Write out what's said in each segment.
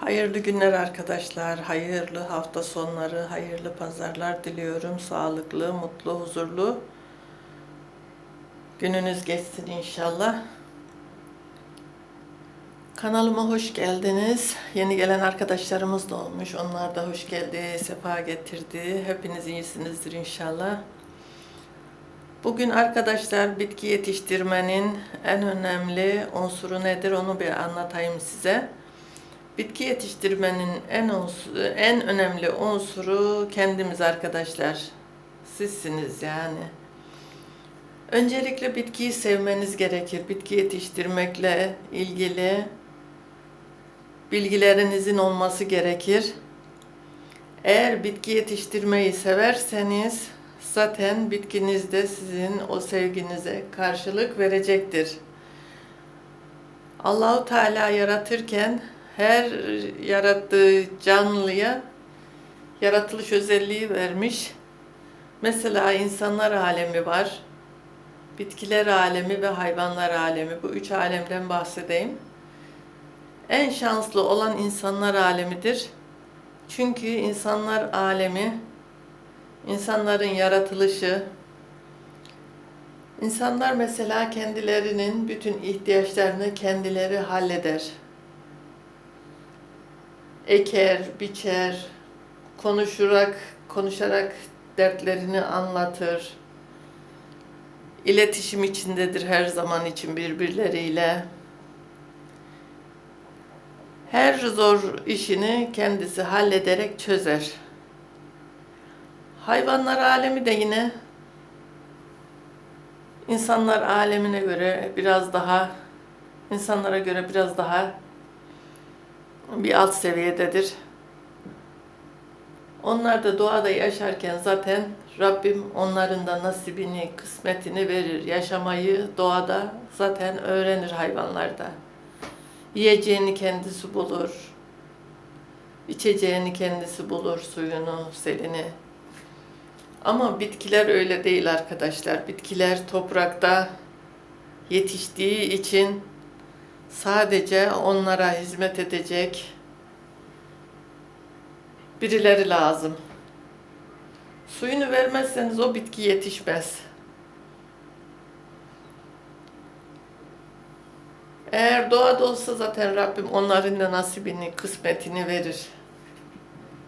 Hayırlı günler arkadaşlar, hayırlı hafta sonları, hayırlı pazarlar diliyorum. Sağlıklı, mutlu, huzurlu gününüz geçsin inşallah. Kanalıma hoş geldiniz. Yeni gelen arkadaşlarımız da olmuş. Onlar da hoş geldi, sefa getirdi. Hepiniz iyisinizdir inşallah. Bugün arkadaşlar bitki yetiştirmenin en önemli unsuru nedir onu bir anlatayım size. Bitki yetiştirmenin en unsuru, en önemli unsuru kendimiz arkadaşlar. Sizsiniz yani. Öncelikle bitkiyi sevmeniz gerekir. Bitki yetiştirmekle ilgili bilgilerinizin olması gerekir. Eğer bitki yetiştirmeyi severseniz zaten bitkiniz de sizin o sevginize karşılık verecektir. Allahu Teala yaratırken her yarattığı canlıya yaratılış özelliği vermiş. Mesela insanlar alemi var, bitkiler alemi ve hayvanlar alemi. Bu üç alemden bahsedeyim. En şanslı olan insanlar alemidir. Çünkü insanlar alemi, insanların yaratılışı, insanlar mesela kendilerinin bütün ihtiyaçlarını kendileri halleder eker, biçer, konuşarak, konuşarak dertlerini anlatır. İletişim içindedir her zaman için birbirleriyle. Her zor işini kendisi hallederek çözer. Hayvanlar alemi de yine insanlar alemine göre biraz daha insanlara göre biraz daha bir alt seviyededir. Onlar da doğada yaşarken zaten Rabbim onların da nasibini, kısmetini verir. Yaşamayı doğada zaten öğrenir hayvanlarda. Yiyeceğini kendisi bulur. İçeceğini kendisi bulur, suyunu, selini. Ama bitkiler öyle değil arkadaşlar. Bitkiler toprakta yetiştiği için sadece onlara hizmet edecek birileri lazım. Suyunu vermezseniz o bitki yetişmez. Eğer doğada olsa zaten Rabbim onların da nasibini, kısmetini verir.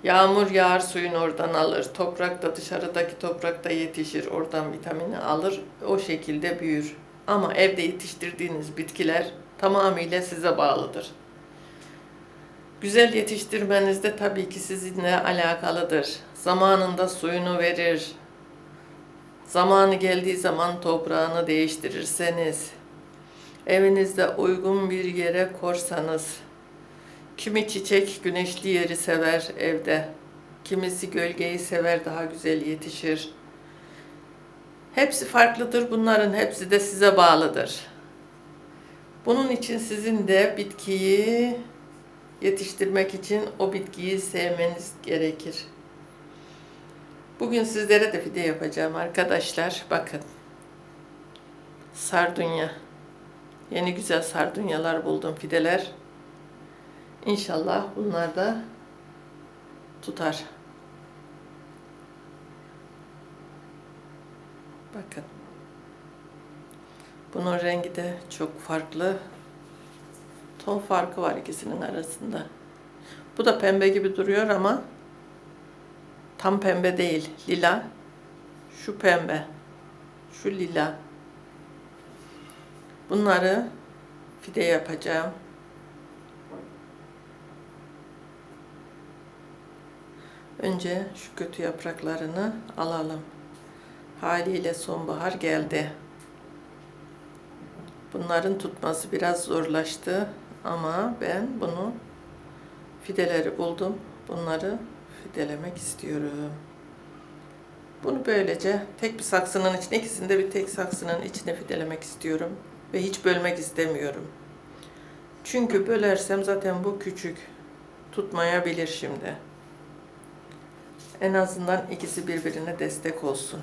Yağmur yağar suyunu oradan alır. Toprak da dışarıdaki toprakta yetişir. Oradan vitamini alır. O şekilde büyür. Ama evde yetiştirdiğiniz bitkiler tamamıyla size bağlıdır. Güzel yetiştirmeniz de tabii ki sizinle alakalıdır. Zamanında suyunu verir. Zamanı geldiği zaman toprağını değiştirirseniz, evinizde uygun bir yere korsanız, kimi çiçek güneşli yeri sever evde, kimisi gölgeyi sever daha güzel yetişir. Hepsi farklıdır. Bunların hepsi de size bağlıdır. Bunun için sizin de bitkiyi yetiştirmek için o bitkiyi sevmeniz gerekir. Bugün sizlere de fide yapacağım arkadaşlar. Bakın. Sardunya. Yeni güzel sardunyalar buldum fideler. İnşallah bunlar da tutar. Bakın. Bunun rengi de çok farklı. Ton farkı var ikisinin arasında. Bu da pembe gibi duruyor ama tam pembe değil. Lila. Şu pembe. Şu lila. Bunları fide yapacağım. Önce şu kötü yapraklarını alalım. Haliyle sonbahar geldi. Bunların tutması biraz zorlaştı ama ben bunu fideleri buldum. Bunları fidelemek istiyorum. Bunu böylece tek bir saksının içine, ikisini de bir tek saksının içine fidelemek istiyorum. Ve hiç bölmek istemiyorum. Çünkü bölersem zaten bu küçük tutmayabilir şimdi. En azından ikisi birbirine destek olsun.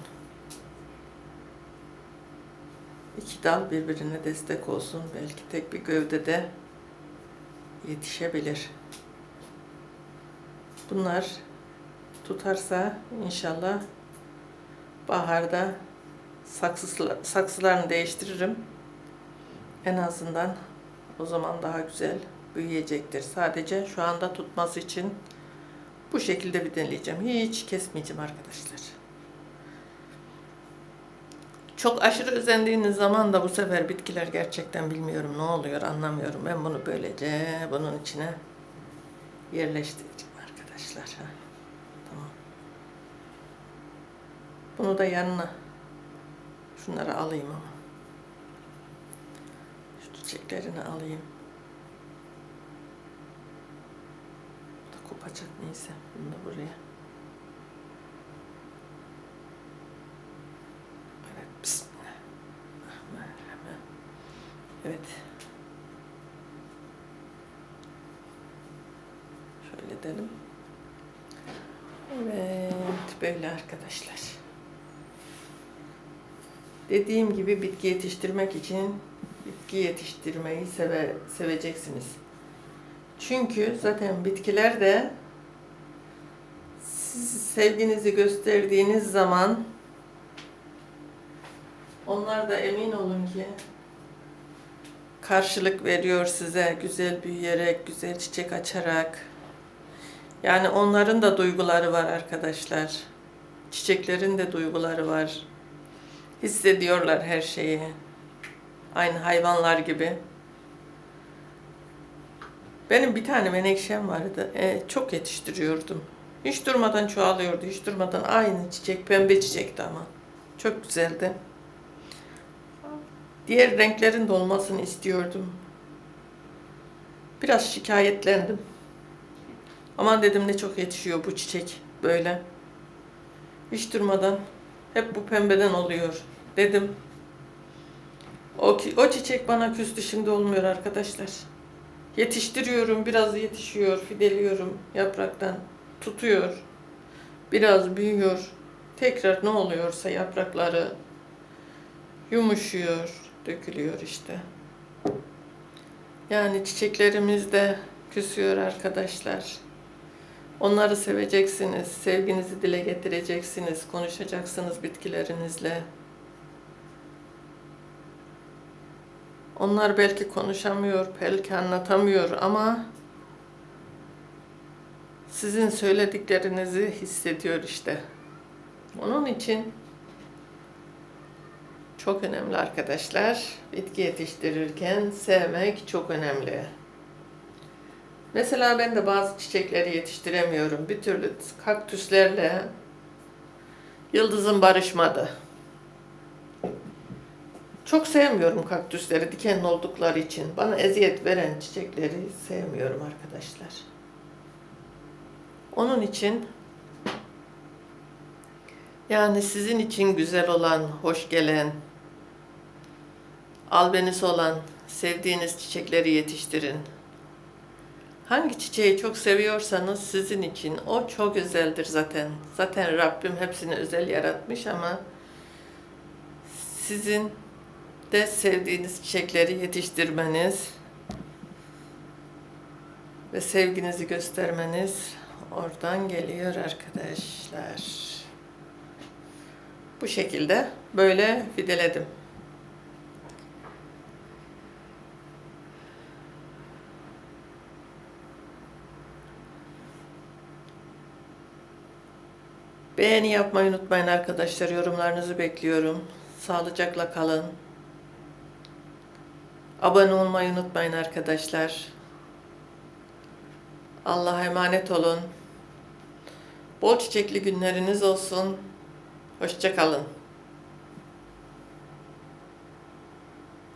İki dal birbirine destek olsun. Belki tek bir gövdede yetişebilir. Bunlar tutarsa inşallah baharda saksısı, saksılarını değiştiririm. En azından o zaman daha güzel büyüyecektir. Sadece şu anda tutması için bu şekilde bir deneyeceğim. Hiç kesmeyeceğim arkadaşlar. Çok aşırı özendiğiniz zaman da bu sefer bitkiler gerçekten bilmiyorum ne oluyor anlamıyorum. Ben bunu böylece bunun içine yerleştireceğim arkadaşlar. Ha. Tamam. Bunu da yanına şunları alayım ama. Şu çiçeklerini alayım. Bu da kopacak neyse. Bunu da buraya. Evet. Bismillahirrahmanirrahim. Evet. Şöyle edelim. Evet, böyle arkadaşlar. Dediğim gibi bitki yetiştirmek için bitki yetiştirmeyi seve, seveceksiniz. Çünkü zaten bitkiler de siz sevginizi gösterdiğiniz zaman onlar da emin olun ki karşılık veriyor size güzel büyüyerek, güzel çiçek açarak. Yani onların da duyguları var arkadaşlar. Çiçeklerin de duyguları var. Hissediyorlar her şeyi. Aynı hayvanlar gibi. Benim bir tane menekşem vardı. E, çok yetiştiriyordum. Hiç durmadan çoğalıyordu. Hiç durmadan aynı çiçek. Pembe çiçekti ama. Çok güzeldi. Diğer renklerin de olmasını istiyordum. Biraz şikayetlendim. Aman dedim ne çok yetişiyor bu çiçek böyle. Hiç durmadan hep bu pembeden oluyor dedim. O, o çiçek bana küstü şimdi olmuyor arkadaşlar. Yetiştiriyorum biraz yetişiyor fideliyorum yapraktan tutuyor. Biraz büyüyor. Tekrar ne oluyorsa yaprakları yumuşuyor, dökülüyor işte. Yani çiçeklerimiz de küsüyor arkadaşlar. Onları seveceksiniz, sevginizi dile getireceksiniz, konuşacaksınız bitkilerinizle. Onlar belki konuşamıyor, belki anlatamıyor ama sizin söylediklerinizi hissediyor işte. Onun için çok önemli arkadaşlar. Bitki yetiştirirken sevmek çok önemli. Mesela ben de bazı çiçekleri yetiştiremiyorum. Bir türlü kaktüslerle yıldızım barışmadı. Çok sevmiyorum kaktüsleri dikenli oldukları için. Bana eziyet veren çiçekleri sevmiyorum arkadaşlar. Onun için yani sizin için güzel olan, hoş gelen, albenisi olan, sevdiğiniz çiçekleri yetiştirin. Hangi çiçeği çok seviyorsanız sizin için o çok özeldir zaten. Zaten Rabbim hepsini özel yaratmış ama sizin de sevdiğiniz çiçekleri yetiştirmeniz ve sevginizi göstermeniz oradan geliyor arkadaşlar. Bu şekilde böyle fideledim. Beğeni yapmayı unutmayın arkadaşlar. Yorumlarınızı bekliyorum. Sağlıcakla kalın. Abone olmayı unutmayın arkadaşlar. Allah'a emanet olun. Bol çiçekli günleriniz olsun. Hoşça kalın.